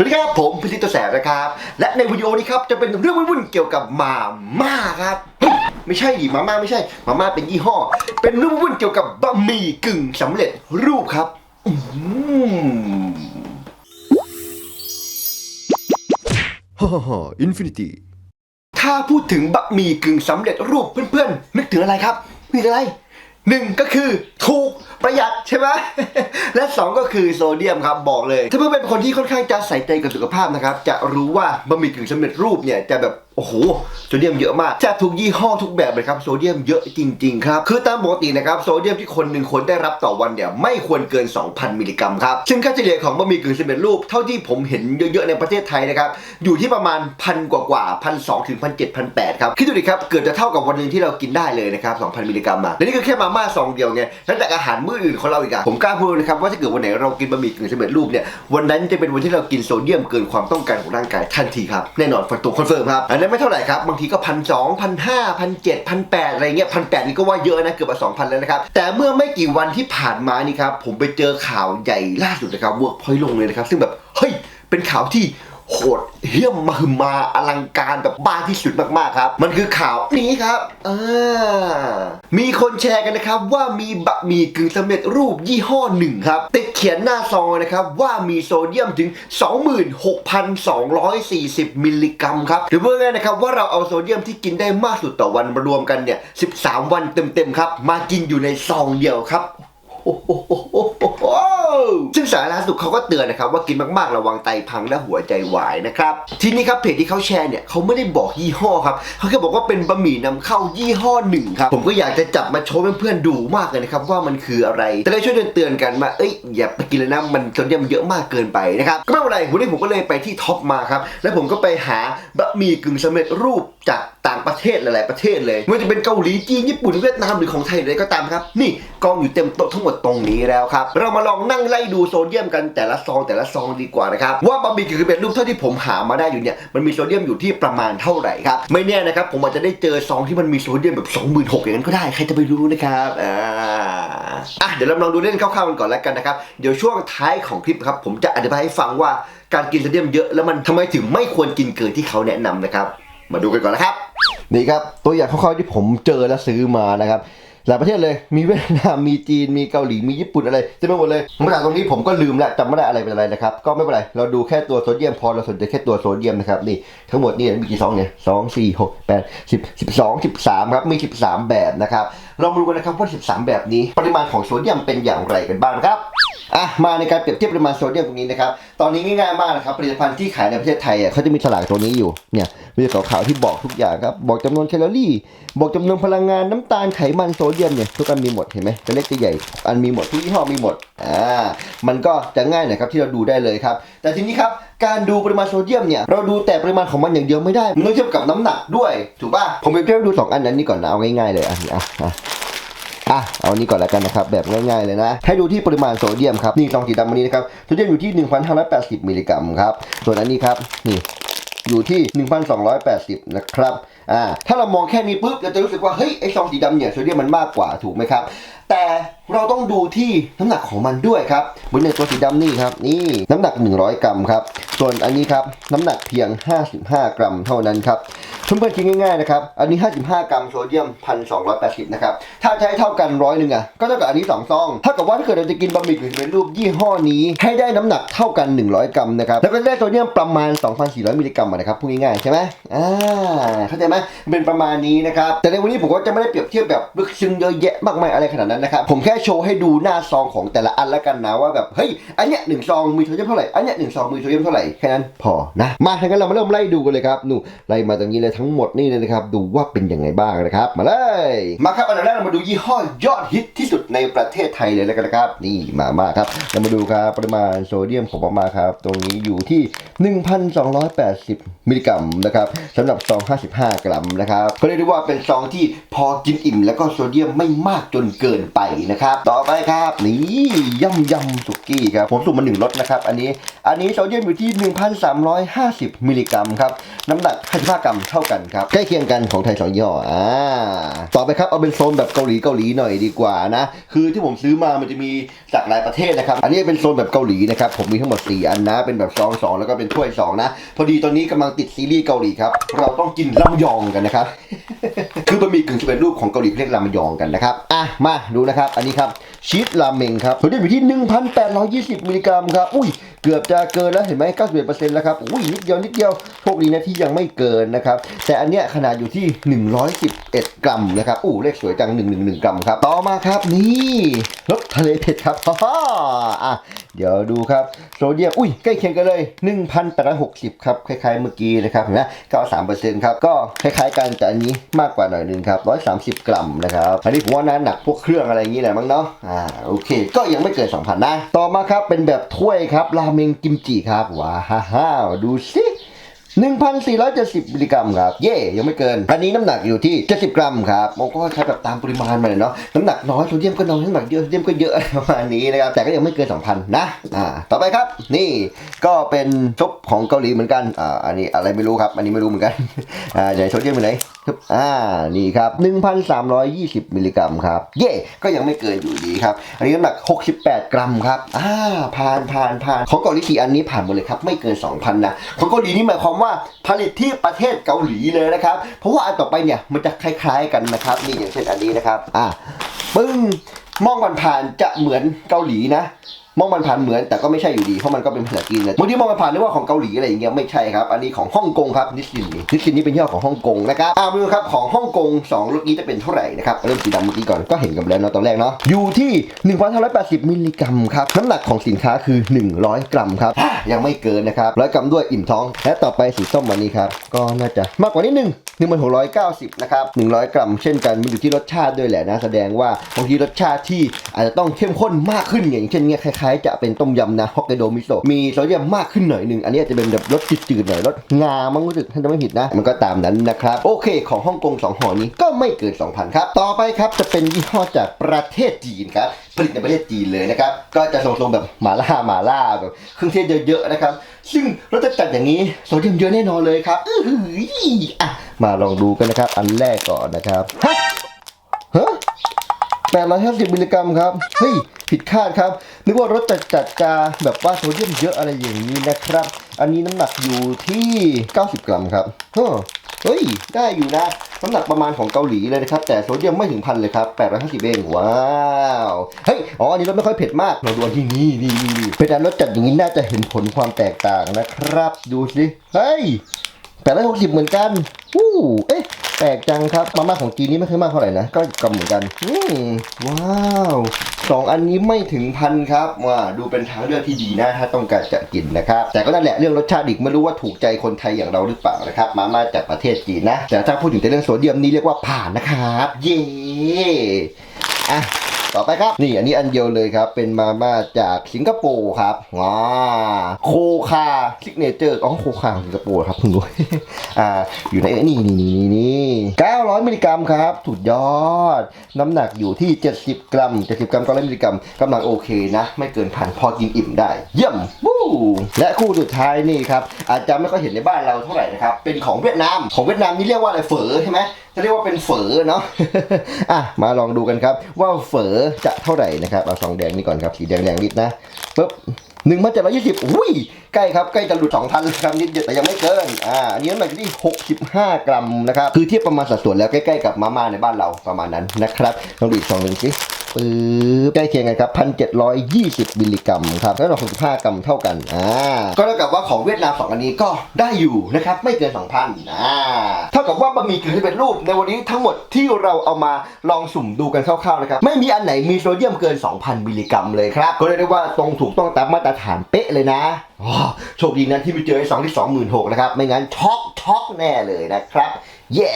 สวัสดีครับผมพิซิตตัวแสบนะครับ และในวิดีโอนี้ครับจะเป็นเรื่องวุ่นๆเกี่ยวกับมาม่าครับเฮ้ยไม่ใช่ดิมาม่าไม่ใช่มาม่าเป็นยี่ห้อ เป็นเรื่องวุ่นๆเกี่ยวกับบะหมี่กึ่งสำเร็จรูปครับอืมฮ่าฮ่าอินฟินิตี้ถ้าพูดถึงบะหมี่กึ่งสำเร็จรูปเพื่อนๆนึกถึงอะไรครับนึกถึงอะไร หนึ่งก็คือถูกประหยัดใช่ไหม และสองก็คือโซเดียมครับบอกเลย ถ้าเพื่อนเป็นคนที่ค่อนข้างจะใส่ใจกับสุขภาพนะครับ จะรู้ว่าบะหมี่กึ่งสำเร็จรูปเนี่ยจะแบบ โอ้โหโซเดียมเยอะมากแทบทุกยี่ห้อทุกแบบเลยครับโซเดียมเยอะจริงๆครับคือตามปกตินะครับโซเดียมที่คนหนึ่งควรได้รับต่อวันเนี่ยไม่ควรเกิน 2,000 มิลลิกรัมครับซึ่งค่าเฉลี่ยของบะหมี่กึ่งสำเร็จรูปเท่าที่ผมเห็นเยอะๆในประเทศไทยนะครับอยู่ที่ประมาณพันกว่าๆพันสองถึงพันเจ็ดพันแปดครับคิดดูดิครับเกือบจะเท่ากับวันหนึ่งที่เรากินได้เลยนะครับ2,000มิลลิกรัมอะและนี่คือแค่มาม่าซองเดียวไงแล้วแต่อาหารมื้ออื่นของเราอีกอะผมกล้าพูดเลยนะครับว่าถ้าเกิดวันไหนเรากินบะหมี่กึ่งสำเร็จรูปเนี่ยวันนั้นจะเป็นวันที่เรากินโซเดียมเกินความต้องการของร่างกายทันทีครับแน่นอนฟันตรงคอนเฟิร์มครับอันนั้นไม่เท่าไหร่ครับบางทีก็พันสองพันห้าพันเจ็ดพันแปดอะไรเงี้ยพันแปดนี่ก็ว่าเยอะนะเกือบสองพันแล้วนะครับแต่เมื่อไม่กี่วันที่ผ่านมานี่ครับผมไปเจอข่าวใหญ่ล่าสุดนะครับเวิร์กพอยลงเลยนะครับซึ่งแบบเฮ้ยเป็นข่าวที่ โหดเหี้ยมมาหึมาอลังการแบบบ้าที่สุดมากๆครับ มันคือข่าวนี้ครับอ่ามีคนแชร์กันนะครับว่ามีบะหมี่กึ่งสำเร็จรูปยี่ห้อหนึ่งครับติดเขียนหน้าซองนะครับว่ามีโซเดียมถึง 26,240 มิลลิกรัมครับหรือว่าง่ายๆนะครับว่าเราเอาโซเดียมที่กินได้มากสุดต่อวันมารวมกันเนี่ย 13 วันเต็มๆครับ มากินอยู่ในซองเดียวครับ ซึ่งสาธารณสุขเขาก็เตือนนะครับว่ากินมากๆระวังไตพังและหัวใจวายนะครับ ทีนี้ครับเพจที่เขาแชร์เนี่ยเขาไม่ได้บอกยี่ห้อครับเขาแค่บอกว่าเป็นบะหมี่นำเข้ายี่ห้อหนึ่งครับผมก็อยากจะจับมาโชว์เพื่อนๆดูมากเลยนะครับว่ามันคืออะไรแต่ได้ช่วยเตือนๆกันว่าเอ้ยอย่าไปกินเลยนะมันโซเดียมเยอะมากเกินไปนะครับก็ไม่เป็นไรวันนี้ผมก็เลยไปที่ท็อปมาครับแล้วผมก็ไปหาบะหมี่กึ่งสำเร็จรูปจากต่างประเทศหลายๆประเทศเลยไม่ว่าจะเป็นเกาหลีจีนญี่ปุ่นเวียดนามหรือของไทยเลยก็ตามครับ นี่กองอยู่เต็มโต๊ะทั้งหมดตรงนี้แล้วครับ เรามาลองนั่งไล่ดูโซเดียมกันแต่ละซองแต่ละซองดีกว่านะครับ ว่าบะหมี่กึ่งสำเร็จรูปเท่าที่ผมหามาได้อยู่เนี่ยมันมีโซเดียมอยู่ที่ประมาณเท่าไหร่ครับไม่แน่นะครับผมอาจจะได้เจอซองที่มันมีโซเดียมแบบ26,000อย่างนั้นก็ได้ใครจะไปรู้นะครับอ่าอะเดี๋ยวเราลองดูเล่นคร่าวๆกันก่อนแล้วกันนะครับเดี๋ยวช่วงท้ายของคลิปครับผมจะอธิบายให้ฟังว่าการกินโซเดียมเยอะแล้วมันทำไมถึงไม่ควรกินเกินที่เขาแนะนำนะครับ มาดูกันก่อนนะครับนี่ครับตัวอย่างคร่าวๆที่ผมเจอและซื้อมานะครับ หลายประเทศเลย มีเวียดนาม มีจีน มีเกาหลี มีญี่ปุ่นอะไรเต็มไปหมดเลยมาจากตรงนี้ผมก็ลืมละจำไม่ได้อะไรเป็นอะไรนะครับ ก็ไม่เป็นไร เราดูแค่ตัวโซเดียมพอ เราสนใจแค่ตัวโซเดียมนะครับ นี่ ทั้งหมดนี่มีกี่ซองเนี่ยสองสี่หกแปดสิบสิบสองสิบสามครับ มีสิบสามแบบนะครับ เรามาดูกันนะครับว่าสิบสามแบบนี้ ปริมาณของโซเดียมเป็นอย่างไรกันบ้างครับ อะมาในการเปรียบเทียบปริมาณโซเดียมตรงนี้นะครับ ตอนนี้ง่ายๆมากนะครับผลิตภัณฑ์ที่ขายในประเทศไทยอะเขาจะมีฉลากตัวนี้อยู่เนี่ยมีขาวๆที่บอกทุกอย่างครับบอกจำนวนแคลอรี่ บอกจำนวนพลังงานน้ำตาลไขมันโซเดียมเนี่ยทุกอันมีหมดเห็นไหมจะเล็กจะใหญ่อันมีหมดทุกยี่ห้อมีหมดอ่ามันก็จะง่ายหน่อยครับที่เราดูได้เลยครับ แต่ทีนี้ครับการดูปริมาณโซเดียมเนี่ยเราดูแต่ปริมาณของมันอย่างเดียวไม่ได้มันต้องเทียบกับน้ำหนักด้วยถูกป่ะผมไปเทียบดูสองอันนั้นนี่ก่อนนะเอาง่ายๆเลยอะอะ อะอะเอานี้ก่อนแล้วกันนะครับแบบง่ายๆเลยนะ ให้ดูที่ปริมาณโซเดียมครับนี่ซองสีดำอันนี้นะครับโซเดียมอยู่ที่ 1,580 มิลลิกรัมครับส่วนอันนี้ครับนี่อยู่ที่ 1,280 นะครับ อ่าถ้าเรามองแค่นี้ปุ๊บเราจะรู้สึกว่าเฮ้ยไอซองสีดำเนี่ยโซเดียมมันมากกว่าถูกไหมครับ แต่เราต้องดูที่น้ำหนักของมันด้วยครับบนในตัวสีดำนี่ครับนี่น้ำหนัก 100 กรัมครับส่วนอันนี้ครับน้ำหนักเพียง 55 กรัมเท่านั้นครับเพื่อนๆคิดง่ายๆนะครับอันนี้ 55 กรัมโซเดียม 1,280 นะครับถ้าใช้เท่ากันร้อยหนึ่งอะก็เท่ากับอันนี้2ซองเท่ากับว่าถ้าเกิดเราจะกินบะหมี่กึ่งเร็จรูปยี่ห้อนี้ ให้ได้น้ำหนักเท่ากัน 100 กรัมนะครับแล้วก็ได้โซเดียมประมาณ 2,400 มิลลิกรัมนะครับพูดง่ายๆใช่ไหมอ่าเข้าใจไหมเป็นประมาณนี้นะครับแต่ในวันนี้ผมก็จะไม่ได้เปรียบเทียบแบบลึกซึ้งเยอะแยะมากมายอะไรขนาดนั้นนะครับผมแค่โชว์ให้ดูหน้าซองของแต่ละอันแล้วกันนะว่าแบบเฮ้ยอันเนี้ยหนึ่งซองมีโซเดียมเท่าไหร่อันเนี้ยหนึ่งซองมีโซเดียมเท่าไหร่แค่นั้นพอนะมาถ้างั้นเรามาเริ่มไล่ดูกันเลยครับหนูไล่มาตรงนี้เลยทั้งหมดนี่เลยนะครับดูว่าเป็นยังไงบ้างนะครับมาเลยมาครับอันดับแรกเรามาดูยี่ห้อยอดฮิตที่สุดในประเทศไทยเลยแล้วกันนะครับนี่มามาครับเรามาดูครับปริมาณโซเดียมของมาครับตรงนี้อยู่ที่ 1,280 มิลลิกรัมนะครับสำหรับซอง55กรัมนะครับก็เรียกได้ว่าเป็นซองที่พอกินอิ่ม แล้วก็โซเดียมไม่มากจนเกินไปนะครับ ต่อไปครับนี่ย่ำยำสุกี้ครับผมสุ่มาหนึ่งรสนะครับ อันนี้อันนี้โซเดียมอยู่ที่ 1,350 มิลลิกรัมครับน้ำหนัก55กรัมเท่ากันครับใกล้เคียงกันของไทยสองยี่ห้ออ่าต่อไปครับเอาเป็นโซนแบบเกาหลีเกาหลีหน่อยดีกว่านะคือที่ผมซื้อมามันจะมีจากหลายประเทศนะครับ อันนี้เป็นโซนแบบเกาหลีนะครับผมมีทั้งหมด4อันนะเป็นแบบซองสองแล้วก็เป็นถ้วยสองนะพอดีตอนนี้กำลังติดซีรีส์เกาหลีครับเราต้องกินลำยองกันนะครับ คือบะหมี่กึ่งสำเร็จรูปของเกาหลีเรียกรามยองกันนะครับ อะ มาดูนะครับ อันนี้ครับชีสราเมงครับตัวนี้อยู่ที่ 1,820 มิลลิกรัมครับ อุ้ย เกือบจะเกินแล้วเห็นไหม91%แล้วครับอุ้ยนิดเดียวนิดเดียวโชคดีนะที่ยังไม่เกินนะครับแต่อันเนี้ยขนาดอยู่ที่ 111 กรัมนะครับอู้เลขสวยจัง 111 กรัมครับต่อมาครับนี่รสทะเลเผ็ดครับฮ่าฮ่าอะเดี๋ยวดูครับโซเดียมอุ้ยใกล้เคียงกันเลย 1,860 ครับคล้ายๆเมื่อกี้นะครับเห็นไหม93%ครับก็คล้ายๆกันแต่อันนี้มากกว่าหน่อยนึงครับ 130 กรัมนะครับอันนี้ผมว่าน่าหนักพวกเครื่องอะไรอย่างนี้แหละมั้งเนาะอ่าโอเค ก็ยังไม่เกิน 2,000นะต่อมาครับเป็นแบบถ้วยครับราเมงกิมจิครับว้าวฮ่าดูสิ 1,470มิลลิกรัมครับ เย่ยังไม่เกิน อันนี้น้ำหนักอยู่ที่ 70 กรัมครับมันก็คล้แบบตามปริมาณมาเลยเนาะ น้ำหนักน้อยโซเดียมก็น้อย น้ำหนักเยอะโซเดียมก็เยอะประมาณนี้นะครับ แต่ก็ยังไม่เกิน 2,000 นะ อ่า ต่อไปครับ นี่ก็เป็นซุปของเกาหลีเหมือนกัน อ่า อันนี้อะไรไม่รู้ครับ อันนี้ไม่รู้เหมือนกัน อ่าไหนโซเดียมอยู่ไหนครับอ่า นี่ครับ 1,320 มิลลิกรัมครับ เย่ก็ยังไม่เกินอยู่ดีครับ อันนี้น้ำหนัก 68 กรัมครับ อ่า ผ่านผ่านผ่านของเกาหลีสี่อันนี้ผ่านหมดเลยครับ ไม่เกิน 2,000 นะ ของเกาหลีนี่หมายความว่าผลิตที่ประเทศเกาหลีเลยนะครับ เพราะว่าอันต่อไปเนี่ยมันจะคล้ายๆกันนะครับนี่อย่างเช่นอันนี้นะครับอ่าปึ้งมองมันผ่านๆจะเหมือนเกาหลีนะ มองมันผ่านเหมือนแต่ก็ไม่ใช่อยู่ดีเพราะมันก็เป็นภาษาจีนนะบางทีมองมันผ่านนึกว่าของเกาหลีอะไรอย่างเงี้ยไม่ใช่ครับ อันนี้ของฮ่องกงครับนิสซินนี่นิสซินนี่เป็นยี่ห้อของฮ่องกงนะครับอ่าดูครับของฮ่องกง2รถนี้จะเป็นเท่าไหร่นะครับเริ่มสีดำเมื่อกี้ก่อนก็เห็นกันแล้วเนาะตอนแรกเนาะอยู่ที่1,580มิลลิกรัมครับน้ำหนักของสินค้าคือ 100 กรัมครับยังไม่เกินนะครับร้อยกรัมด้วยอิ่มท้อง และต่อไปสีส้มวันนี้ครับก็น่าจะมากกว่านิดนึง1,690นะครับ100 กรัมเช่นกันมันอยู่ที่รสชาติด้วยแหละนะแสดงว่าบางทีรสชาติที่อาจจะต้องเข้มข้นมากขึ้นอย่างเช่นเนี้ยคล้ายๆจะเป็นต้มยำนะฮอกไกโดมิโซะมีโซเดียมมากขึ้นหน่อยหนึ่งอันนี้จะเป็นแบบรสจืดๆหน่อยรสงามั้งรู้สึกถ้าจะไม่ผิดนะ มันก็ตามนั้นนะครับ โอเค ของฮ่องกง2ห่อนี้ก็ไม่เกิน 2,000 ครับ ต่อไปครับจะเป็นยี่ห้อจากประเทศจีนครับผลิตในประเทศจีนเลยนะครับ ก็จะทรงๆแบบหมาล่าหมาล่าแบบเครื่องเทศเยอะๆนะครับ ซึ่งรสจัดอย่างนี้โซเดียมเยอะแน่นอนเลยครับอื้อหืออะมาลองดูกันนะครับ อันแรกก่อนนะครับฮะฮะ 850 มิลลิกรัมครับ เฮ้ย ผิดคาดครับ นึกว่ารสจัดจัดๆจะแบบว่าโซเดียมเยอะอะไรอย่างนี้นะครับ อันนี้น้ำหนักอยู่ที่ 90 กรัมครับเฮ้ย ได้อยู่นะ น้ำหนักประมาณของเกาหลีเลยนะครับ แต่โซเดียมไม่ถึงพันเลยครับ 850 เอง ว้าว เฮ้ย อ๋อ อันนี้รสไม่ค่อยเผ็ดมาก เราดูที่นี่นี่นี่เป็นอันรสจัดอย่างนี้น่าจะเห็นผลความแตกต่างนะครับ ดูสิ เฮ้ย แปดร้อยหกสิบเหมือนกันวู้เอ๊ะแปลกจังครับ มาม่าของจีนนี่ไม่เคยมากเท่าไหร่นะ ก็กำเหมือนกันอืมว้าวสองอันนี้ไม่ถึงพันครับว่าดูเป็นทางเลือกที่ดีนะถ้าต้องการจะกินนะครับ แต่ก็นั่นแหละเรื่องรสชาติอีกไม่รู้ว่าถูกใจคนไทยอย่างเราหรือเปล่านะครับ มาม่าจากประเทศจีนนะ แต่ถ้าพูดถึงแต่เรื่องโซเดียมนี่เรียกว่าผ่านนะครับ เย้อะ ต่อไปครับ นี่อันนี้อันเดียวเลยครับ เป็นมาม่าจากสิงคโปร์ครับว้าโคคาซิกเนเจอร์อ๋อโคคาของสิงคโปร์ครับเพิ่งรู้อ่าอยู่ในนี่นี่นี่นี่นี่900มิลลิกรัมครับสุดยอด น้ำหนักอยู่ที่ 70 กรัม 70 กรัม900มิลลิกรัมกำลังโอเคนะ ไม่เกินพันพอกินอิ่มได้ เยี่ยมวู้และคู่สุดท้ายนี่ครับอาจจะไม่ค่อยเห็นในบ้านเราเท่าไหร่นะครับเป็นของเวียดนามของเวียดนามนี่เรียกว่าอะไรเฝอใช่ไหม เรียกว่าเป็นเฝอเนาะ อะ มาลองดูกันครับ ว่าเฝอจะเท่าไหร่นะครับ เอาซองแดงนี่ก่อนครับ สีแดงแดงนิดนะปุ๊บหนึ่งพันเจ็ดร้อยยี่สิบอุ้ยใกล้ครับใกล้จะหลุดสองพันครับนิดเดียวแต่ยังไม่เกินอ่าอันนี้น้ำหนักอยู่ที่หกสิบห้ากรัมนะครับคือเทียบประมาณสัดส่วนแล้วใกล้ๆกับมาม่าในบ้านเราประมาณนั้นนะครับลองดูอีกซองหนึ่งสิปึ๊บใกล้เคียงกันครับพันเจ็ดร้อยยี่สิบมิลลิกรัมครับแล้วเราหกสิบห้ากรัมเท่ากัน อ่า ก็เท่ากับว่าของเวียดนามสองอันนี้ก็ได้อยู่นะครับ ไม่เกินสองพันอ่า เท่ากับว่าบะหมี่กึ่งสำเร็จรูปในวันนี้ทั้งหมดที่เราเอามาลองสุ่มดูกันคร่าวๆนะครับ ไม่มีอันไหนมีโซเดียมเกิน 2,000 มิลลิกรัมเลยครับ ก็เรียกได้ว่าตรงถูกต้องตามมาตรฐานเป๊ะเลยนะ โชคดีนะที่ไปเจอไอ้สองที่สองหมื่นหกนะครับ ไม่งั้นช็อกช็อกแน่เลยนะครับ เย้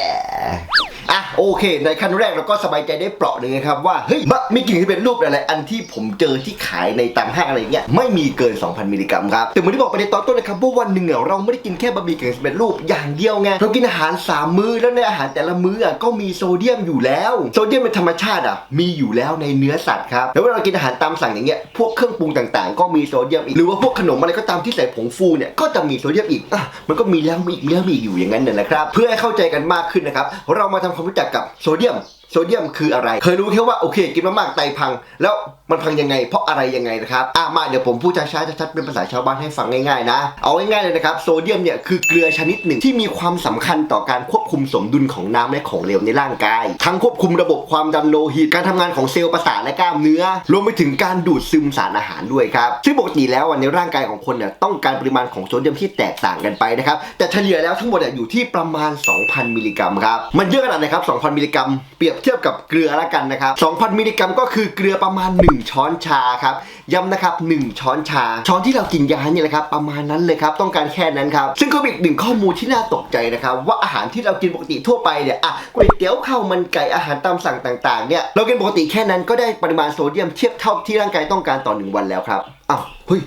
อะโอเค ในขั้นแรกเราก็สบายใจได้เปราะหนึ่งนะครับว่า เฮ้ยบะมีกลิ่นที่เป็นรูปอะไรอันที่ผมเจอที่ขายในตามห้างอะไรเงี้ยไม่มีเกิน 2,000 มิลลิกรัมครับ แต่เหมือนที่บอกไปในตอนต้นนะครับว่าวันหนึ่งเราไม่ได้กินแค่บะหมี่กึ่งสำเร็จรูปอย่างเดียวไงเรากินอาหารสามมื้อแล้วในอาหารแต่ละมื้ออะก็มีโซเดียมอยู่แล้วโซเดียมเป็นธรรมชาติอะมีอยู่แล้วในเนื้อสัตว์ครับแล้วเวลาเรากินอาหารตามสั่งอย่างเงี้ยพวกเครื่องปรุงต่างๆ ก็มีโซเดียมอีกหรือว่าพวกขนมอะไรก็ตามที่ใส่ผงฟูเนี่ยก็จะมีโซเดียมอีกอะมันก็มีแล้วมีอีกมีแล้วมีอีกอยู่อย่างนั้นเนี่ยนะครับ เพื่อให้เข้าใจกันมากขึ้นนะครับ เรามาทำความรู้จักกับโซเดียม โซเดียมคืออะไร เคยรู้แค่ว่าโอเค กินมากๆไตพัง แล้วมันพังยังไง เพราะอะไรยังไงนะครับอะมาเดี๋ยวผมพูดช้าๆชัดๆเป็นภาษาชาวบ้านให้ฟังง่ายๆนะ เอาง่ายๆเลยนะครับโซเดียมเนี่ยคือเกลือชนิดหนึ่งที่มีความสำคัญต่อการควบคุมสมดุลของน้ำและของเหลวในร่างกาย ทั้งควบคุมระบบความดันโลหิต การทำงานของเซลล์ประสาทและกล้ามเนื้อ รวมไปถึงการดูดซึมสารอาหารด้วยครับ ซึ่งปกติแล้วในร่างกายของคนเนี่ยต้องการปริมาณของโซเดียมที่แตกต่างกันไปนะครับ แต่เฉลี่ยแล้วทั้งหมดอยู่ที่ประมาณ 2,000 มิลลิกรัมครับ มันเยอะขนาดไหนครับ 2,000 มิลลิกรัม เปรียบเทียบกับเกลือละกันนะครับ 2,000 มิลลิกรัมก็คือเกลือประมาณ 1 ช้อนชาครับ ย้ำนะครับ 1 ช้อนชา ช้อนที่เรากินยาเนี่ยแหละครับ ประมาณนั้นเลยครับ ต้องการแค่นั้นครับ ซึ่งก็เป็นอีกหนึ่งข้อมูลที่น่าตกใจนะครับ ว่าอาหารที่เรากินปกติทั่วไปเนี่ยอะก๋วยเตี๋ยวข้าวมันไก่อาหารตามสั่งต่างๆเนี่ยเรากินปกติแค่นั้นก็ได้ปริมาณโซเดียมเทียบเท่าที่ร่างกายต้องการต่อหนึ่งวันแล้วครับ อ้าวเฮ้ย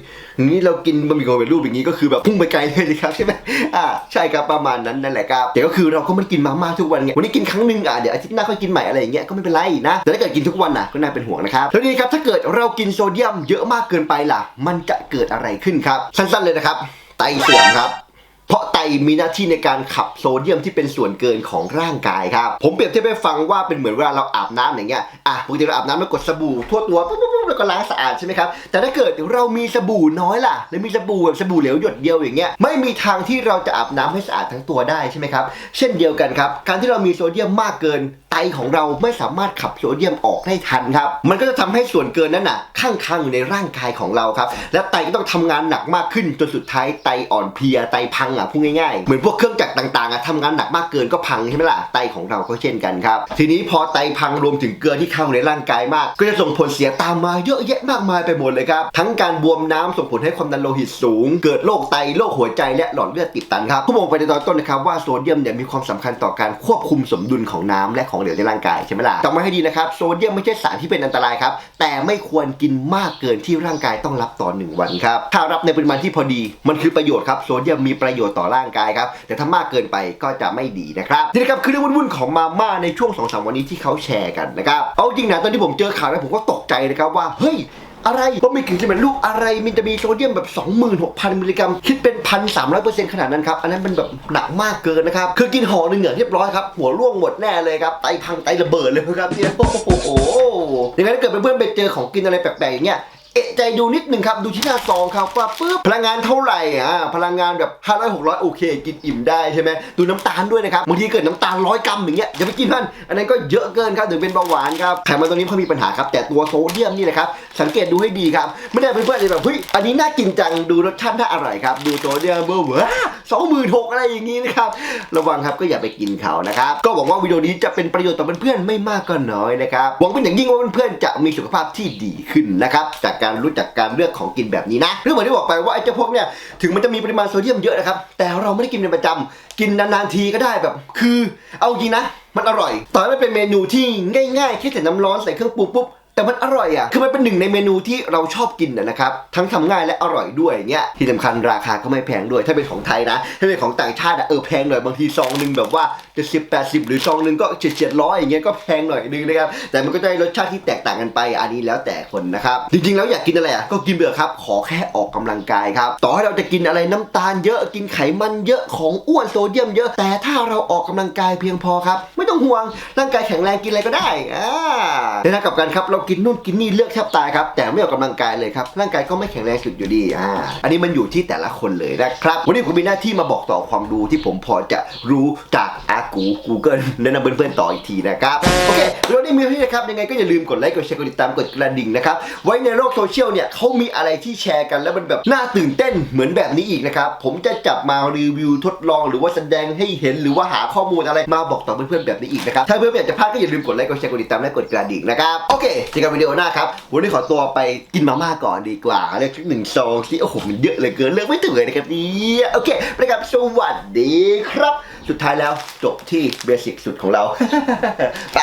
นี้เรากินบะหมี่กึ่งสำเร็จรูปอย่างนี้ก็คือแบบพุ่งไปไกลเลยสิครับใช่ไหมอ่าใช่ครับประมาณนั้นนั่นแหละครับแต่ก็คือเราก็ไม่กินมาม่าทุกวันไงวันนี้กินครั้งหนึ่งอะเดี๋ยวอาทิตย์หน้าค่อยกินใหม่อะไรอย่างเงี้ยก็ไม่เป็นไรนะแต่ถ้าเกิดกินทุกวันน่ะก็น่าเป็นห่วงนะครับแล้วนี้ครับถ้าเกิดเรากินโซเดียมเยอะมากเกินไปล่ะ มันจะเกิดอะไรขึ้นครับ สั้นๆเลยนะครับไตเสื่อมครับ เพราะไตมีหน้าที่ในการขับโซเดียมที่เป็นส่วนเกินของร่างกายครับ ผมเปรียบเทียบให้ฟังว่าเป็นเหมือนเวลาเราอาบน้ำอย่างเงี้ย อะปกติเราอาบน้ำแล้วกดสบู่ทั่วตัวปุ๊บปุ๊บปุ๊บแล้วก็ล้างสะอาดใช่ไหมครับ แต่ถ้าเกิดเรามีสบู่น้อยล่ะ หรือมีสบู่แบบสบู่เหลวหยดเดียวอย่างเงี้ย ไม่มีทางที่เราจะอาบน้ำให้สะอาดทั้งตัวได้ใช่ไหมครับ เช่นเดียวกันครับ การที่เรามีโซเดียมมากเกิน ไตของเราไม่สามารถขับโซเดียมออกได้ทันครับ มันก็จะทำให้ส่วนเกินนั้นน่ะข้างค้างอยู่ในร่างกายของเราครับ และไตก็ต้องทำงานหนักมากขึ้นจนสุดท้ายไตอ่อนเพลียไตพังอะพูดง่ายๆ เหมือนพวกเครื่องจักรต่างๆอะทำงานหนักมากเกินก็พังใช่ไหมล่ะไตของเราก็เช่นกันครับ ทีนี้พอไตพังรวมถึงเกลือที่เข้าในร่างกายมาก ก็จะส่งผลเสียตามมาเยอะแยะมากมายไปหมดเลยครับ ทั้งการบวมน้ำส่งผลให้ความดันโลหิตสูง เกิดโรคไตโรคหัวใจและหลอดเลือดติดตันครับผมบอกไปในตอนต้นนะครับว่าโซเดียมเนี่ยมีความสำคัญต่อการควบคุมสมดุลของน้ำและของเหลวในร่างกายใช่ไหมล่ะจำไว้ให้ดีนะครับโซเดียมไม่ใช่สารที่เป็นอันตรายครับแต่ไม่ควรกินมากเกินที่ร่างกายต้องรับต่อหนึ่งวันครับถ้ารับในปริมาณที่พอดีมันคือประโยชน์ครับโซเดียมมีประโยชน์ต่อร่างกายครับแต่ถ้ามากเกินไปก็จะไม่ดีนะครับนี่นะครับคือเรื่องวุ่นๆของมาม่าในช่วง2อสวันนี้ที่เขาแชร์กันนะครับเอาจริงนะตอนที่ผมเจอข่าวแล้วผมก็ตกใจนะครับว่าเฮ้ย อะไรบะหมี่กึ่งสำเร็จรูปอะไรมันจะมีโซเดียมแบบ 26,000 มิลลิกรัม คิดเป็น 1,300%ขนาดนั้นครับ อันนั้นมันแบบหนักมากเกินนะครับ คือกินห่อหนึ่งเนี่ยเรียบร้อยครับ หัวร่วงหมดแน่เลยครับ ไตพังไตระเบิดเลยครับเนี่ยโอ้โหอย่างนั้นถ้าเกิดเพื่อนๆไปเจอของกินอะไรแปลกๆอย่างเงี้ย เอะใจดูนิดหนึ่งครับ ดูที่หน้าซองครับว่าปุ๊บพลังงานเท่าไหร่อะพลังงานแบบ500 600 โอเค กินอิ่มได้ใช่ไหมดูน้ำตาลด้วยนะครับบางทีเกิดน้ำตาลร้อยกรัมอย่างเงี้ยอย่าไปกินมันอันนั้นก็เยอะเกินครับถึงเป็นเบาหวานครับไขมันตัวนี้เขามีปัญหาครับแต่ตัวโซเดียมนี่แหละครับสังเกตดูให้ดีครับไม่ได้เพื่อนๆเลยแบบเฮ้ยอันนี้น่ากินจังดูรสชาติน่าอร่อยครับดูโซเดียมเบอร์เวอร์สองหมื่นหกอะไรอย่างงี้นะครับระวังครับก็อย่าไปกินเขานะครับก็หวังว่าวิดีโอนี้จะเป็นประโยชน์ต่อเพื่อนๆไม่มากก็น้อยนะครับหวังเป็นอย่างยิ่งว่าเพื่อนๆจะมีสุขภาพที่ดีขึ้นนะครับจากการรู้จักการเลือกของกินแบบนี้นะเรื่องเหมือนที่บอกไปว่าไอ้เจ้าพวกเนี่ยถึงมันจะมีปริมาณโซเดียมเยอะนะครับแต่เราไม่ได้กินเป็นประจำกินนานๆทีก็ได้แบบ คือเอาจริงนะ มันอร่อยต่อให้มันเป็นเมนูที่ง่ายๆแค่ใส่น้ำร้อนใส่เครื่องปรุงปุ๊บ แต่มันอร่อยอะ คือมันเป็นหนึ่งในเมนูที่เราชอบกินนะครับ ทั้งทำง่ายและอร่อยด้วยเงี้ย ที่สำคัญราคาก็ไม่แพงด้วย ถ้าเป็นของไทยนะ ถ้าเป็นของต่างชาติอะเออแพงหน่อย บางทีซองหนึ่งแบบว่าจะสิบแปดสิบหรือซองหนึ่งก็เจ็ดเจ็ดร้อยอย่างเงี้ยก็แพงหน่อยนึงนะครับ แต่มันก็ได้รสชาติที่แตกต่างกันไป อันนี้แล้วแต่คนนะครับ จริงๆแล้วอยากกินอะไรอะ ก็กินเบื่อะครับ ขอแค่ออกกำลังกายครับ ต่อให้เราจะกินอะไรน้ำตาลเยอะ กินไขมันเยอะ ของอ้วนโซเดียมเยอะ แต่ถ้าเราออกกำลังกายเพียงพอครับ ไม่ต้องห่วง ร่างกายแข็งแรงกินอะไรก็ได้อ่าในทางกลับกันครับเรากินนู่นกินนี่เลือกแทบตายครับแต่ไม่ออกกำลังกายเลยครับร่างกายก็ไม่แข็งแรงสุดอยู่ดีอ่าอันนี้มันอยู่ที่แต่ละคนเลยนะครับวันนี้ผมมีหน้าที่มาบอกต่อความรู้ที่ผมพอจะรู้จากอากู Google แนะนำเพื่อนๆต่ออีกทีนะครับโอเควันนี้มีท่านี้นะครับยังไงก็อย่าลืมกดไลค์กดแชร์กดติดตามกดกระดิ่งนะครับไว้ในโลกโซเชียลเนี่ยเขามีอะไรที่แชร์กันแล้วมันแบบน่าตื่นเต้นเหมือนแบบนี้อีกนะครับผมจะจับมารีวิวทดลอง หรือว่าแสดงให้เห็นหรือว่าหาข้อมูลอะไรมาบอกต่อเพื่อนๆแบบนี้อีกนะครับถ้าเพื่อนๆอยากจะพลาดก็อย่าลืมกดไลค์กดแชร์กดติดตามและกดกระดิ่งนะครับโอเคจอกันวิดีโอหน้าครับ วันนี้ขอตัวไปกินมาม่าก่อนดีกว่าเลือกสักหนึ่งซองที่โอ้โหมันเยอะเลยเกินเลือกไม่ถึงเลยนะครับเนี่ยโอเคไปกับสวัสดีครับ สุดท้ายแล้วจบที่เบสิกสุดของเรา ไป